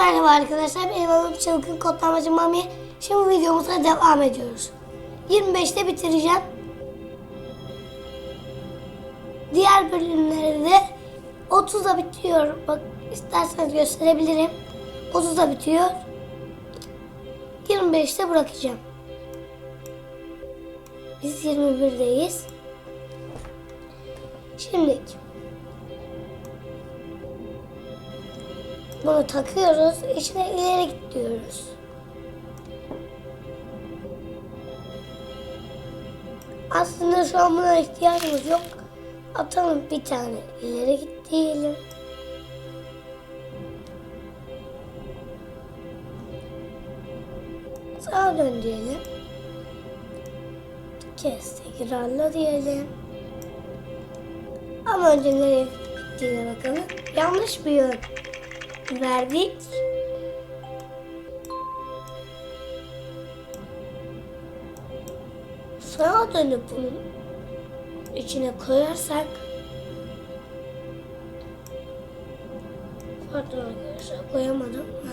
Merhaba arkadaşlar, benim adım Çılgın Kodlamacı Mami. Şimdi videomuza devam ediyoruz. 25'te bitireceğim. Diğer bölümleri de 30'da bitiyor. Bak isterseniz gösterebilirim. 30'da bitiyor. 25'te bırakacağım. Biz 21'deyiz. Şimdi bunu takıyoruz. İçine ileri git diyoruz. Aslında şu an buna ihtiyacımız yok. Atalım bir tane ileri git diyelim. Sağa dön diyelim. Kes tekrarla diyelim. Ama önce nereye gittiğine bakalım. Yanlış bir yön verdik. Sağa dönüp bunun içine koyarsak Pardon arkadaşlar koyamadım. Ha.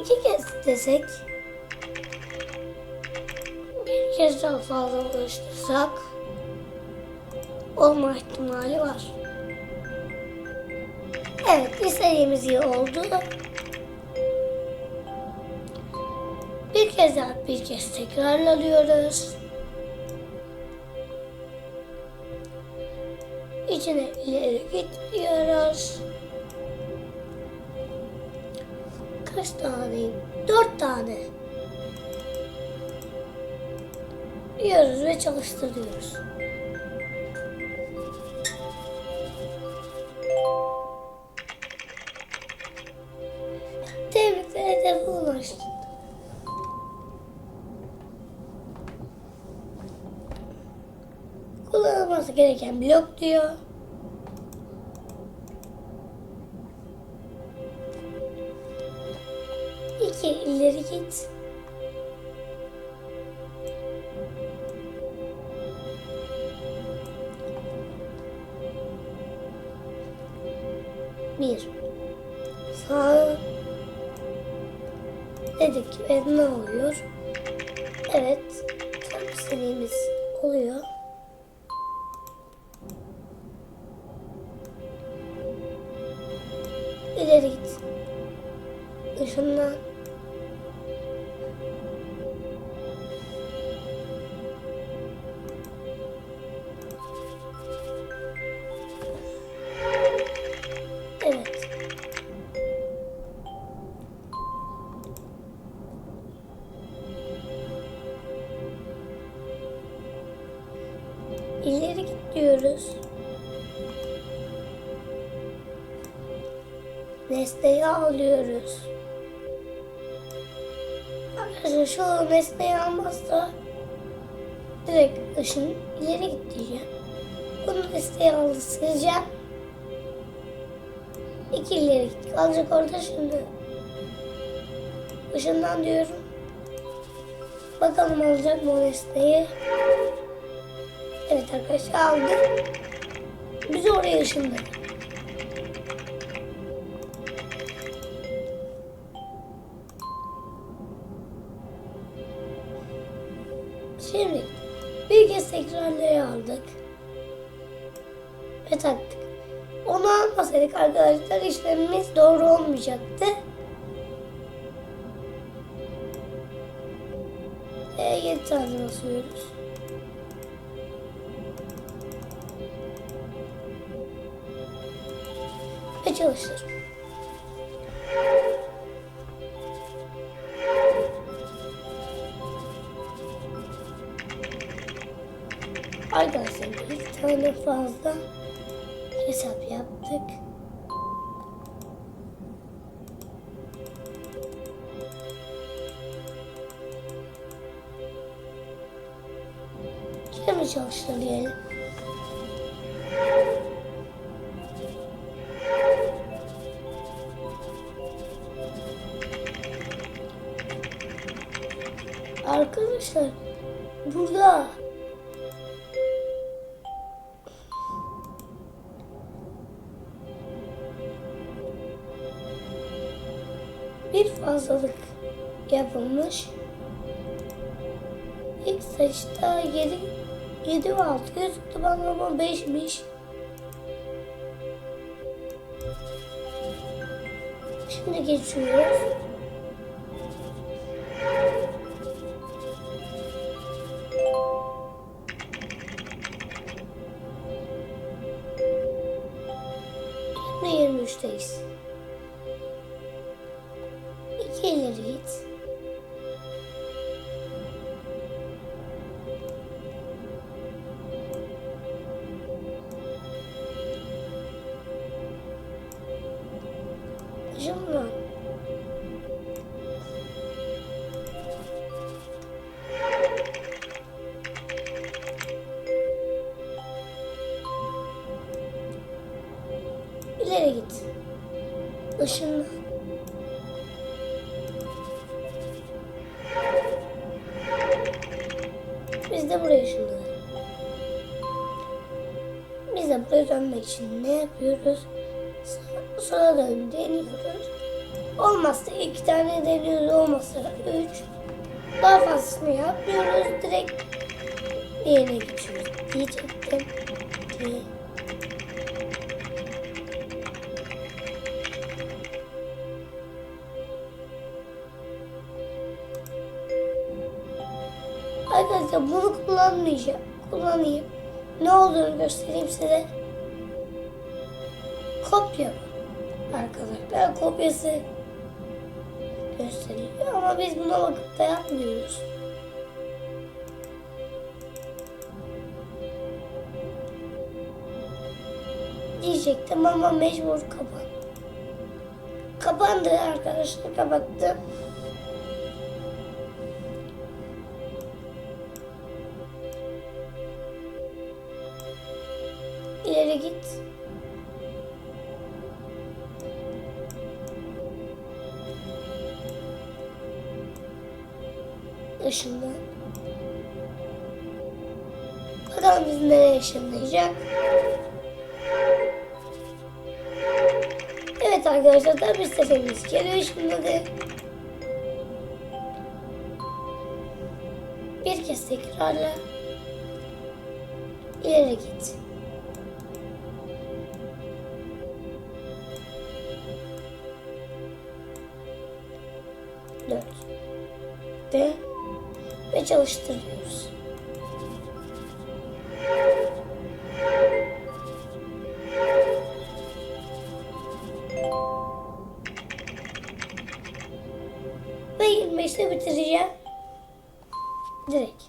İki kez desek bir kez daha fazla ulaştırsak olma ihtimali var. Evet istediğimiz iyi oldu. Bir kez daha bir kez tekrarlıyoruz. İçine ileri git diyoruz. Kaç taneyim? Dört tane. Diyoruz ve çalıştırıyoruz. Kullanılması gereken blok diyor. İki ileri git. Bir. Sağ dedik ve ne oluyor? Evet, tam istediğimiz oluyor. Nesneyi alıyoruz. Arkadaşlar şu an nesneyi almazsa direkt ışın ileri git diyeceğim. Bunu nesneyi aldı sileceğim. İki ileri git. Kalacak orada şimdi. Işından diyorum. Bakalım alacak mı o nesneyi. Evet arkadaşlar aldı. Biz oraya ışınladık. Şimdi bir kez tekrarlayı aldık. Ve taktık. Onu almasaydık arkadaşlar işlemimiz doğru olmayacaktı. Ve 7 tane basıyoruz. Ve çalıştır. Arkadaşlar bir tane fazla hesap yaptık. Yine mi çalıştır diyelim? Arkadaşlar burada fazlalık yapılmış. İlk saçta 7, 7 ve 6 gözüktü bana ama 5'miş. Şimdi geçiyoruz. Yine 23'teyiz. Işınlan. Biz de buraya ışınlanalım. Biz de buraya dönmek için ne yapıyoruz? Sağa- Sola dön deniyoruz. Olmazsa iki tane deniyoruz. Olmazsa üç. Daha fazlasını yapmıyoruz. Direkt diğerine geçiyoruz. Diyecektim. Diye. Arkadaşlar bunu kullanmayacağım. Kullanayım. Ne olduğunu göstereyim size. Kopya. Arkadaşlar kopyası gösteriliyor ama biz buna bakıp da yapmıyoruz. Diyecektim ama mecbur kapan. Kapandı arkadaşlar kapattım. Işınlan. Bakalım biz nereye ışınlayacak. Evet arkadaşlar tabi sesimiz geliyor ışınladı. Bir kez tekrarla. İleri git. Dört. De ve çalıştırıyoruz. Ve 25'te bitireceğim. Direkt.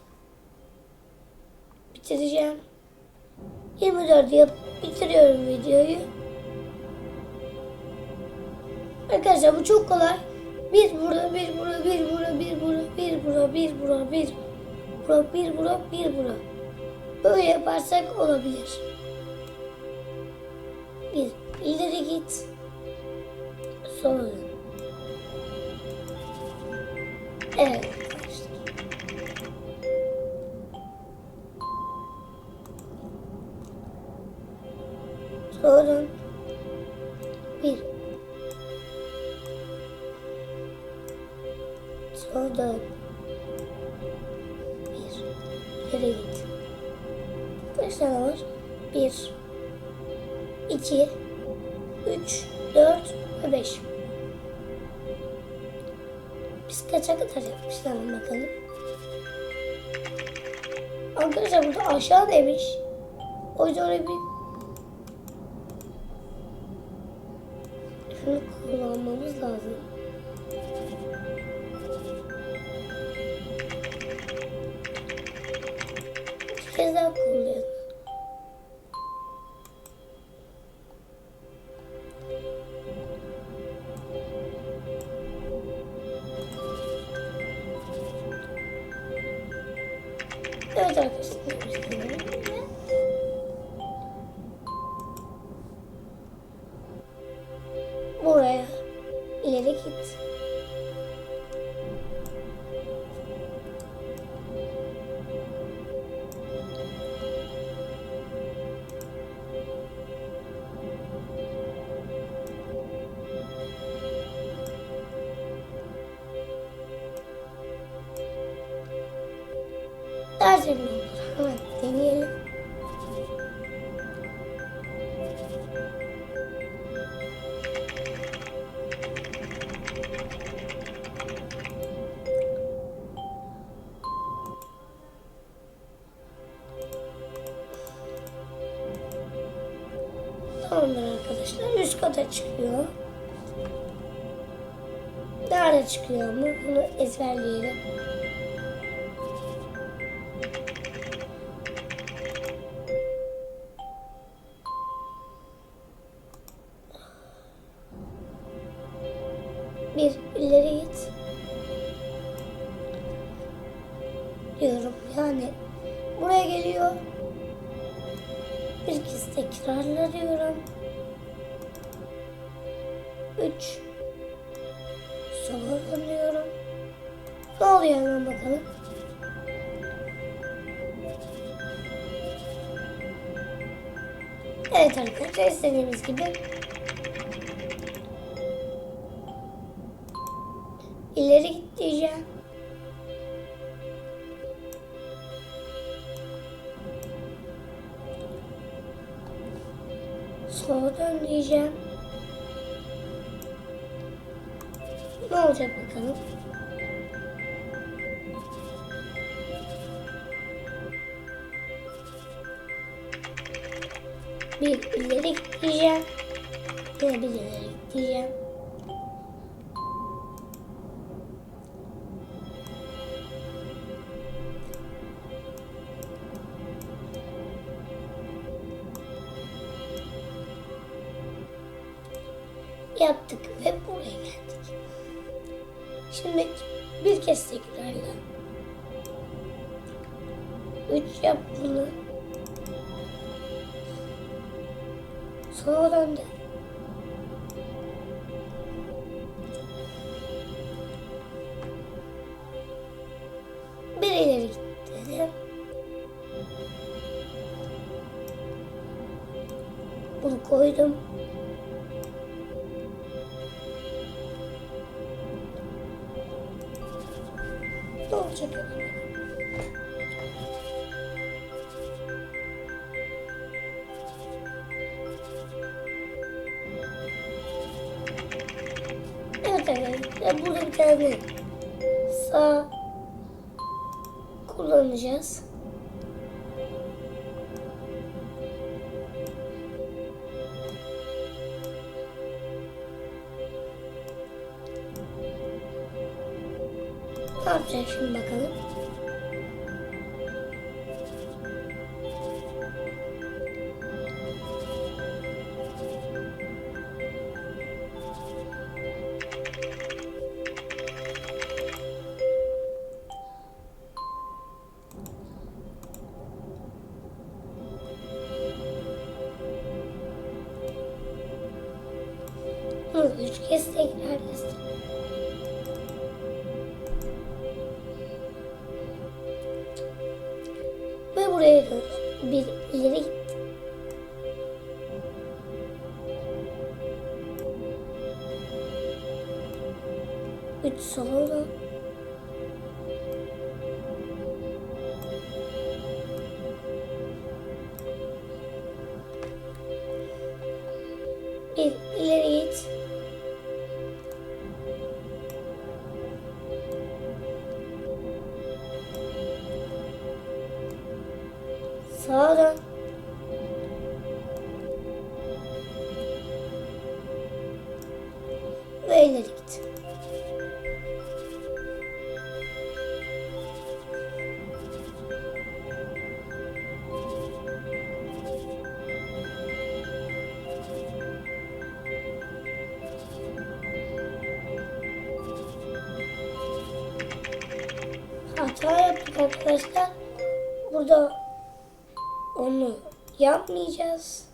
Bitireceğim. 24 yap bitiriyorum videoyu. Arkadaşlar bu çok kolay. Bir burada, bir burada, bir burada, bir burada, bir burada, bir burada, bir burada, bir burada, bir burada. Böyle yaparsak olabilir. Bir, ileri git. Sola. Evet dön. Bir. Dön. Bir. İleri git. Kaç var? Bir. iki, Üç. Dört. Ve beş. Biz kaça kadar yapmışlar bakalım. Arkadaşlar burada aşağı demiş. O yüzden oraya bir şunu kullanmamız lazım. Buraya ileri git. Tamamdır arkadaşlar. Üst kata çıkıyor. Nerede çıkıyor mu? Bunu ezberleyelim. Bir ileri git. Diyorum yani buraya geliyor. Bir kez tekrarla diyorum. Ne oluyor hemen bakalım. Evet arkadaşlar istediğimiz gibi ileri git diyeceğim. Sola dön diyeceğim. Ne olacak bakalım. Bir ileri git diyeceğim. Yine bir ileri git diyeceğim. Yaptık ve buraya geldik. Şimdi bir kez tekrarla. Üç yap bunu. Sola döndü. Bir ileri git dedim. Bunu koydum. Burada bir tane sağ kullanacağız. Üç kez tekrarlasın. Ve buraya dön. Bir ileri git. Üç sola Sağa dön. Ve ileri git. Hata yaptık arkadaşlar. Burada onu yapmayacağız.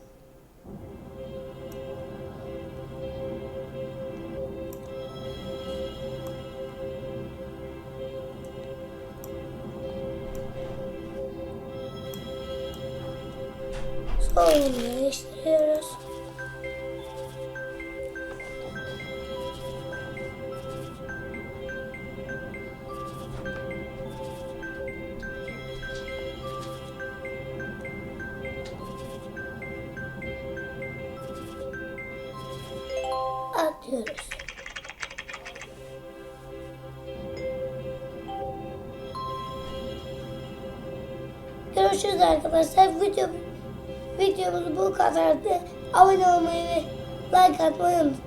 Sonra bunu diyoruz. Görüşürüz arkadaşlar. Video, videomuz bu kadardı. Abone olmayı ve like atmayı unutmayın.